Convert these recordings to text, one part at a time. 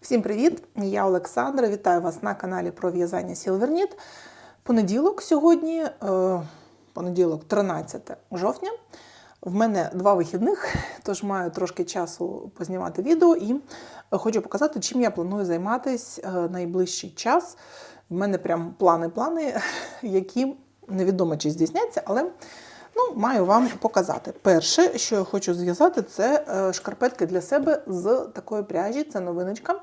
Всім привіт! Я Олександра. Вітаю вас на каналі про в'язання Silverknit. Понеділок сьогодні, е, понеділок, 13 жовтня. В мене два вихідних, тож маю трошки часу познімати відео і хочу показати, чим я планую займатися е, найближчий час. В мене прям плани-плани, які невідомо чи здійсняться, але ну, маю вам показати. Перше, що я хочу зв'язати, це е, шкарпетки для себе з такої пряжі. Це новиночка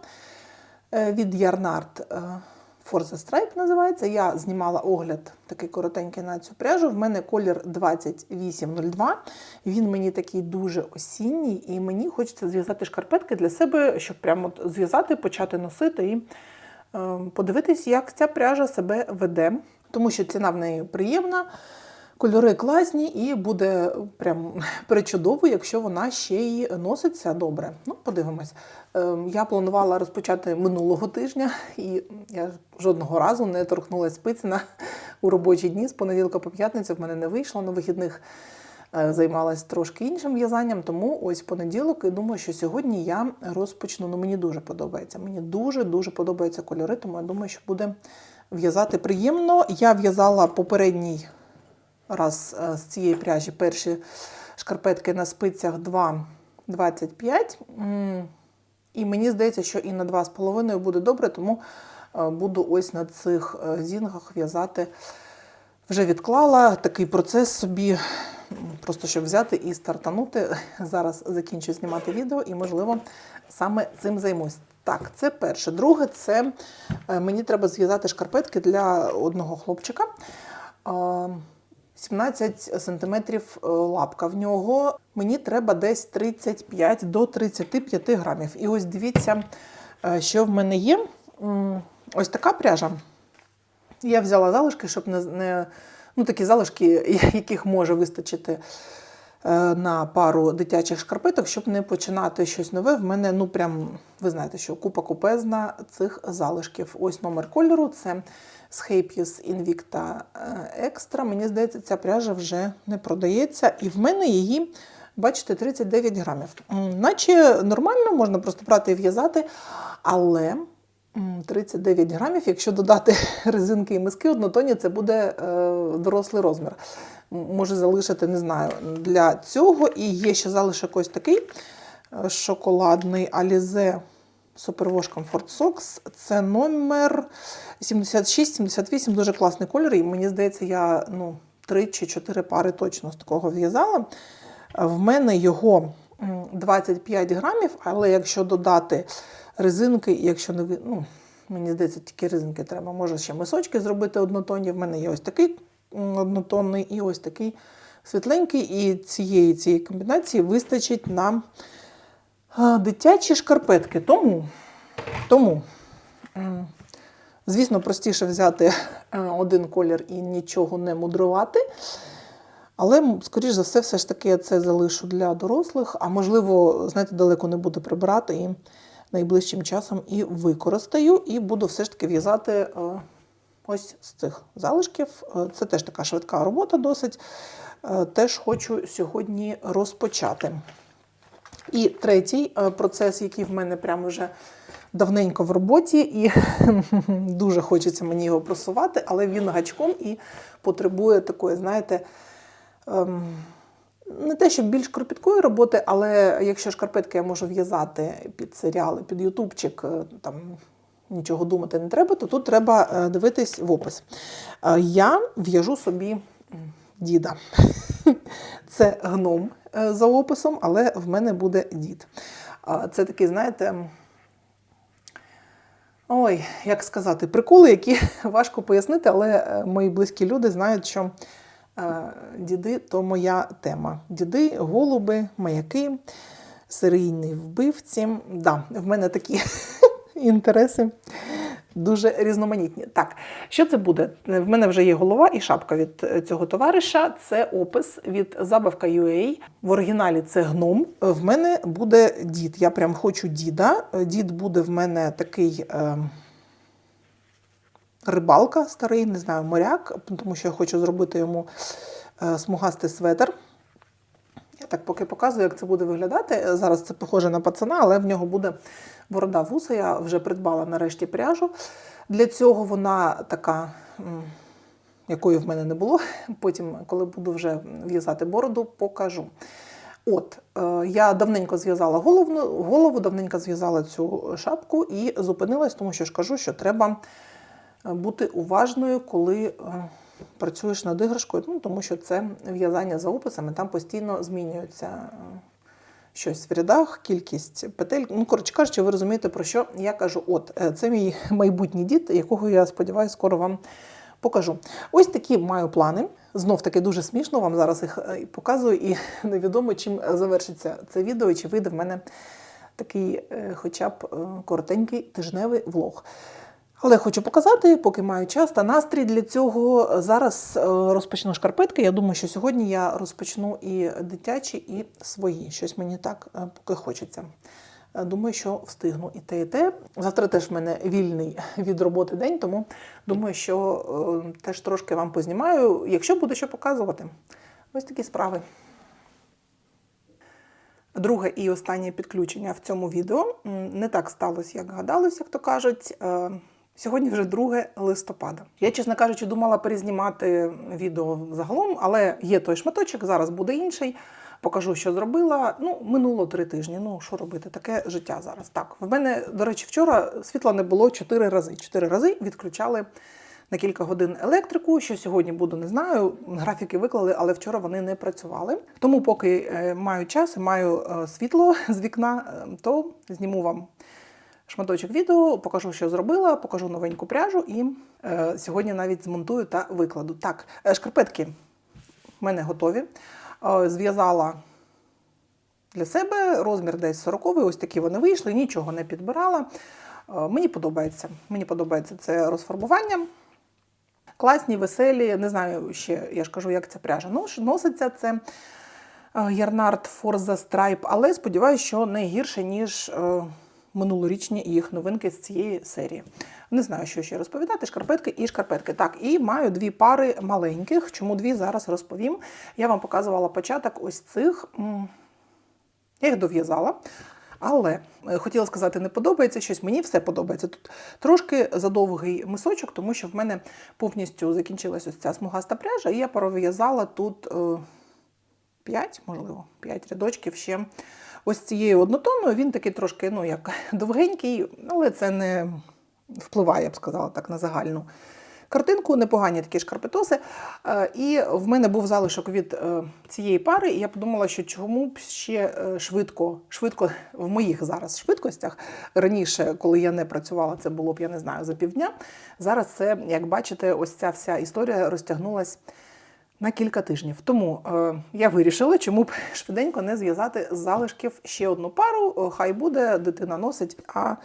е, від Yarnart е, Forza Stripe називається. Я знімала огляд такий коротенький на цю пряжу. В мене колір 2802. Він мені такий дуже осінній, і мені хочеться зв'язати шкарпетки для себе, щоб прямо зв'язати, почати носити і е, подивитись, як ця пряжа себе веде. Тому що ціна в неї приємна. Кольори класні і буде прям причудово, якщо вона ще й носиться добре. Ну, подивимось. Ем, Я планувала розпочати минулого тижня, і я жодного разу не торкнулася спиці на у робочі дні з понеділка по п'ятницю. В мене не вийшло на вихідних. е, Займалась трошки іншим в'язанням, тому ось понеділок і думаю, що сьогодні я розпочну. Ну мені дуже подобається. Мені дуже дуже подобаються кольори, тому я думаю, що буде в'язати приємно. Я в'язала попередній раз е, з цієї пряжі перші шкарпетки на спицях 2,25. М, І мені здається, що і на 2,5 буде добре, тому е, буду ось на цих е, зінгах в'язати. Вже відклала такий процес собі, просто щоб взяти і стартанути. Зараз закінчу знімати відео і, можливо, саме цим займусь. Так, це перше. Друге, це мені треба зв'язати шкарпетки для одного хлопчика. Е, 17 сантиметрів е, лапка в нього. Мені треба десь 35 до 35 грамів. І ось дивіться, е, що в мене є. Ось така пряжа. Я взяла залишки, щоб не, не ну, такі залишки, яких може вистачити е, на пару дитячих шкарпеток, щоб не починати щось нове. В мене, ну прям, ви знаєте, що купа купезна цих залишків. Ось номер кольору це Scapius Invicta е, Extra. Мені здається, ця пряжа вже не продається. І в мене її, бачите, 39 грамів. Наче нормально, можна просто брати і в'язати, але. 39 грамів. Якщо додати резинки і миски однотонні, це буде е, дорослий розмір. Може залишити, не знаю, для цього. І є ще залишок ось такий е, шоколадний Alize Superwash Comfort Socks. Це номер 76-78, дуже класний кольор. І мені здається, я ну, 3 чи 4 пари точно з такого в'язала. В мене його 25 грамів, але якщо додати резинки, якщо не ну, мені здається, тільки резинки треба. Може ще мисочки зробити однотонні. В мене є ось такий однотонний і ось такий світленький. І цієї цієї комбінації вистачить на дитячі шкарпетки. Тому, тому звісно, простіше взяти е, один колір і нічого не мудрувати. Але, скоріш за все, все ж таки я це залишу для дорослих, а можливо, знаєте, далеко не буду прибирати і найближчим часом і використаю, і буду все ж таки в'язати е, ось з цих залишків. Е, Це теж така швидка робота досить. Теж хочу сьогодні розпочати. І третій е, процес, який в мене прямо вже давненько в роботі, і дуже хочеться мені його просувати, але він гачком і потребує такої, знаєте, ем, не те, щоб більш кропіткої роботи, але якщо шкарпетки я можу в'язати під серіали, під ютубчик, е, там нічого думати не треба, то тут треба е, дивитись в опис. Я в'яжу собі діда. Це гном е, за описом, але в мене буде дід. Це такий, знаєте. Ой, як сказати, приколи, які важко пояснити, але е, мої близькі люди знають, що е, діди то моя тема. Діди, голуби, маяки, серійні вбивці. Да, в мене такі інтереси дуже різноманітні. Так, що це буде? В мене вже є голова і шапка від е, цього товариша. Це опис від забавка UA. В оригіналі це гном. В мене буде дід. Я прям хочу діда. Дід буде в мене такий. Е, Рибалка старий, не знаю, моряк, тому що я хочу зробити йому е, смугастий светр. Так поки показую, як це буде виглядати. Зараз це похоже на пацана, але в нього буде борода вуса. Я вже придбала нарешті пряжу. Для цього вона така, якої в мене не було. Потім, коли буду вже в'язати бороду, покажу. От, е, я давненько зв'язала голову, голову, давненько зв'язала цю шапку і зупинилась, тому що ж кажу, що треба е, бути уважною, коли е, працюєш над іграшкою, ну, тому що це в'язання за описами, там постійно змінюється е, щось в рядах, кількість петель. Ну, коротше кажучи, ви розумієте, про що я кажу. От, е, це мій майбутній дід, якого я сподіваюся, скоро вам покажу. Ось такі маю плани. Знов таки дуже смішно вам зараз їх е, показую, і невідомо, чим завершиться це відео, чи вийде в мене такий, хоча б коротенький тижневий влог. Але хочу показати, поки маю час та настрій для цього. Зараз е, розпочну шкарпетки. Я думаю, що сьогодні я розпочну і дитячі, і свої. Щось мені так е, поки хочеться. Е, Думаю, що встигну і те, і те. Завтра теж в мене вільний від роботи день, тому думаю, що теж трошки вам познімаю, якщо буде що показувати. Ось такі справи. Друге і останнє підключення в цьому відео не так сталося, як гадалось, як то кажуть. Сьогодні вже 2 листопада. Я, чесно кажучи, думала перезнімати відео загалом, але є той шматочок, зараз буде інший. Покажу, що зробила. Ну, минуло три тижні. Ну, що робити? Таке життя зараз. Так, в мене, до речі, вчора світла не було чотири рази. Чотири рази відключали на кілька годин електрику. Що сьогодні буду, не знаю. Графіки виклали, але вчора вони не працювали. Тому, поки е, маю час і маю е, світло з вікна, е, то зніму вам шматочок відео, покажу, що зробила, покажу новеньку пряжу і е, сьогодні навіть змонтую та викладу. Так, е, шкарпетки в мене готові. Е, зв'язала для себе розмір десь 40 ось такі вони вийшли, нічого не підбирала. Е, мені подобається. Мені подобається це розфарбування. Класні, веселі, не знаю ще, я ж кажу, як ця пряжа носиться. Це е, Ярнард Forza Stripe, але сподіваюся, що не гірше, ніж е, минулорічні їх новинки з цієї серії. Не знаю, що ще розповідати. Шкарпетки і шкарпетки. Так, і маю дві пари маленьких. Чому дві зараз розповім. Я вам показувала початок ось цих. Я їх дов'язала. Але е, хотіла сказати, не подобається щось. Мені все подобається. Тут трошки задовгий мисочок, тому що в мене повністю закінчилась ось ця смугаста пряжа, і я пров'язала тут е, 5, можливо, 5 рядочків ще. Ось цією однотонною він такий трошки, ну як довгенький, але це не впливає, я б сказала так, на загальну картинку. Непогані такі шкарпетоси. Е, І в мене був залишок від е, цієї пари, і я подумала, що чому б ще е, швидко, швидко в моїх зараз швидкостях. Раніше, коли я не працювала, це було б, я не знаю, за півдня. Зараз це, як бачите, ось ця вся історія розтягнулась на кілька тижнів. Тому е, я вирішила, чому б швиденько не зв'язати з залишків ще одну пару. Хай буде, дитина носить, а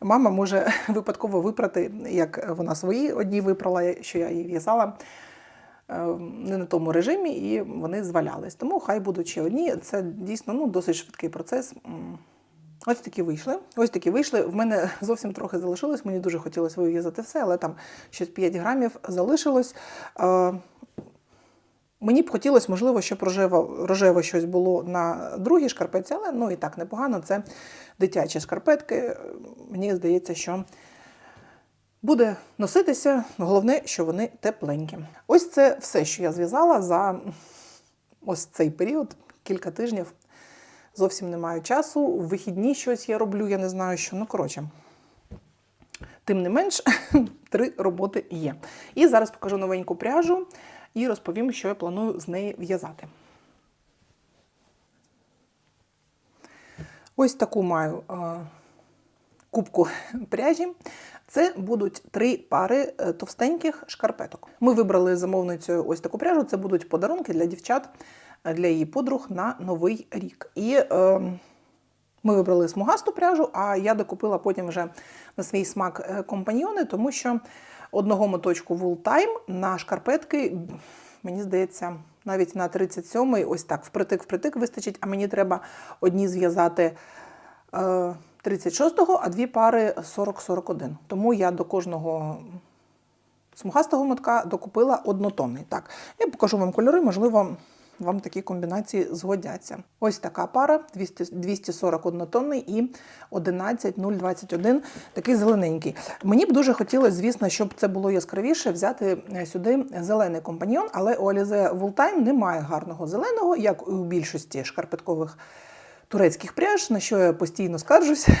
мама може випадково випрати, як вона свої одні випрала, що я її в'язала. е, Не на тому режимі, і вони звалялись. Тому хай будуть ще одні. Це дійсно ну, досить швидкий процес. Ось такі вийшли. Ось такі вийшли. В мене зовсім трохи залишилось. Мені дуже хотілося вив'язати все, але там щось 5 грамів залишилось. Мені б хотілося, можливо, щоб рожево, щось було на другій шкарпетці, але ну і так непогано. Це дитячі шкарпетки. Мені здається, що буде носитися. Головне, що вони тепленькі. Ось це все, що я зв'язала за ось цей період, кілька тижнів. Зовсім не маю часу. У вихідні щось я роблю, я не знаю що. Ну, коротше. Тим не менш, три роботи є. І зараз покажу новеньку пряжу і розповім, що я планую з неї в'язати. Ось таку маю е, кубку пряжі. Це будуть три пари е, товстеньких шкарпеток. Ми вибрали замовницею ось таку пряжу. Це будуть подарунки для дівчат, е, для її подруг на новий рік. І е, ми вибрали смугасту пряжу, а я докупила потім вже на свій смак компаньйони, тому що одного моточку Time на шкарпетки, мені здається, навіть на 37-й, ось так, впритик-впритик вистачить, а мені треба одні зв'язати е, 36-го, а дві пари 40-41. Тому я до кожного смугастого мотка докупила однотонний. Так, я покажу вам кольори, можливо, вам такі комбінації згодяться. Ось така пара 200, 240 однотонний і 11021, такий зелененький. Мені б дуже хотілося, звісно, щоб це було яскравіше, взяти е, сюди зелений компаньйон, але у Alize Wooltime немає гарного зеленого, як і у більшості шкарпеткових турецьких пряж, на що я постійно скаржусь.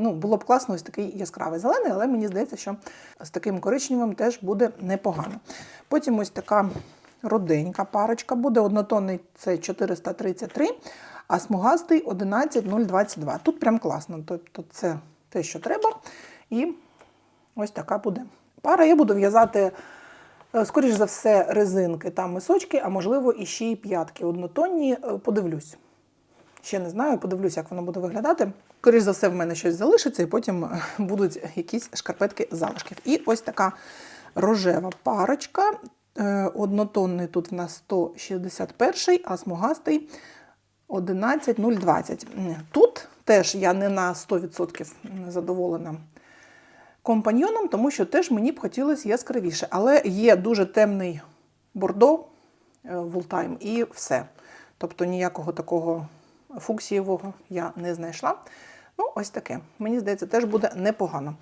Ну, було б класно ось такий яскравий зелений, але мені здається, що з таким коричневим теж буде непогано. Потім ось така роденька парочка буде. Однотонний це 433, а смугастий 11022. Тут прям класно. Тобто це те, що треба. І ось така буде пара. Я буду в'язати. е, Скоріш за все, резинки та мисочки, а можливо і ще й п'ятки однотонні. Е, Подивлюсь. Ще не знаю, подивлюсь, як воно буде виглядати. Скоріше за все, в мене щось залишиться, і потім е, будуть якісь шкарпетки залишків. І ось така рожева парочка. Е, Однотонний тут в нас 161, а смугастий 11020. Тут теж я не на 100% задоволена компаньйоном, тому що теж мені б хотілося яскравіше. Але є дуже темний бордо Вултайм і все. Тобто ніякого такого фуксієвого я не знайшла. Ну, ось таке. Мені здається, теж буде непогано.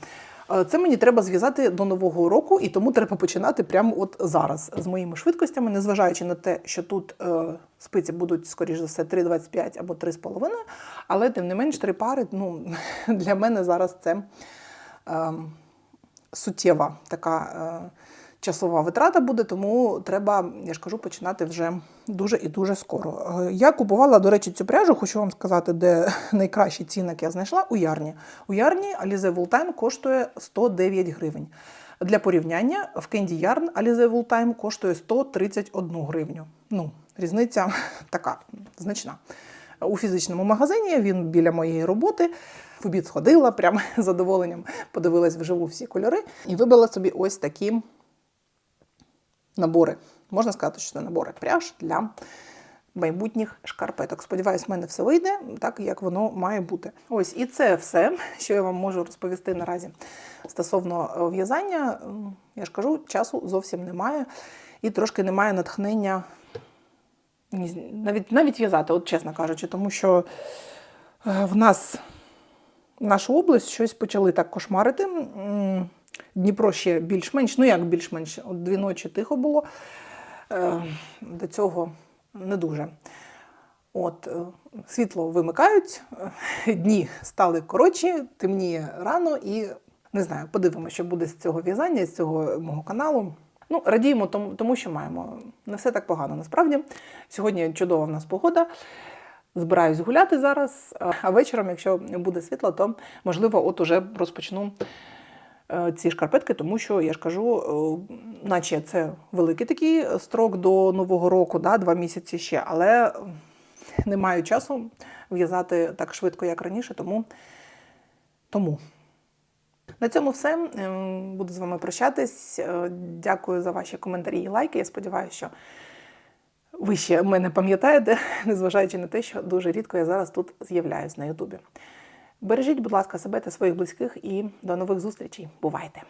Е, Це мені треба зв'язати до нового року, і тому треба починати прямо от зараз з моїми швидкостями, незважаючи на те, що тут е, спиці будуть, скоріш за все, 3,25 або 3,5, але тим не менш три пари ну, для мене зараз це е, суттєва така е, часова витрата буде, тому треба, я ж кажу, починати вже дуже і дуже скоро. Е, Я купувала, до речі, цю пряжу, хочу вам сказати, де найкращий цінник я знайшла у Ярні. У Ярні Alize Wooltime коштує 109 гривень. Для порівняння в Candy Yarn Alize Wooltime коштує 131 гривню. Ну, різниця така значна. У фізичному магазині він біля моєї роботи. В обід сходила, прям з задоволенням подивилась вживу всі кольори і вибрала собі ось такі набори. Можна сказати, що це набори пряж для майбутніх шкарпеток. Сподіваюсь, в мене все вийде так, як воно має бути. Ось і це все, що я вам можу розповісти наразі стосовно е, в'язання. Я ж кажу, часу зовсім немає, і трошки немає натхнення навіть, навіть в'язати, от чесно кажучи, тому що е, в нас нашу область щось почали так кошмарити. Дніпро ще більш-менш, ну як більш-менш, от дві ночі тихо було. Е, До цього не дуже. От, е, світло вимикають, е, дні стали коротші, темніє рано і не знаю, подивимося, що буде з цього в'язання, з цього мого каналу. Ну, радіємо тому, тому, що маємо. Не все так погано насправді. Сьогодні чудова в нас погода. Збираюсь гуляти зараз, а- вечором, якщо буде світло, то можливо, от уже розпочну ці шкарпетки, тому що я ж кажу, е, наче це великий такий строк до нового року, да, два місяці ще, але не маю часу в'язати так швидко, як раніше, тому. тому. На цьому все. Ем, Буду з вами прощатись. Е, Дякую за ваші коментарі і лайки. Я сподіваюся, що ви ще мене пам'ятаєте, незважаючи на те, що дуже рідко я зараз тут з'являюсь на Ютубі. Бережіть, будь ласка, себе та своїх близьких і до нових зустрічей. Бувайте!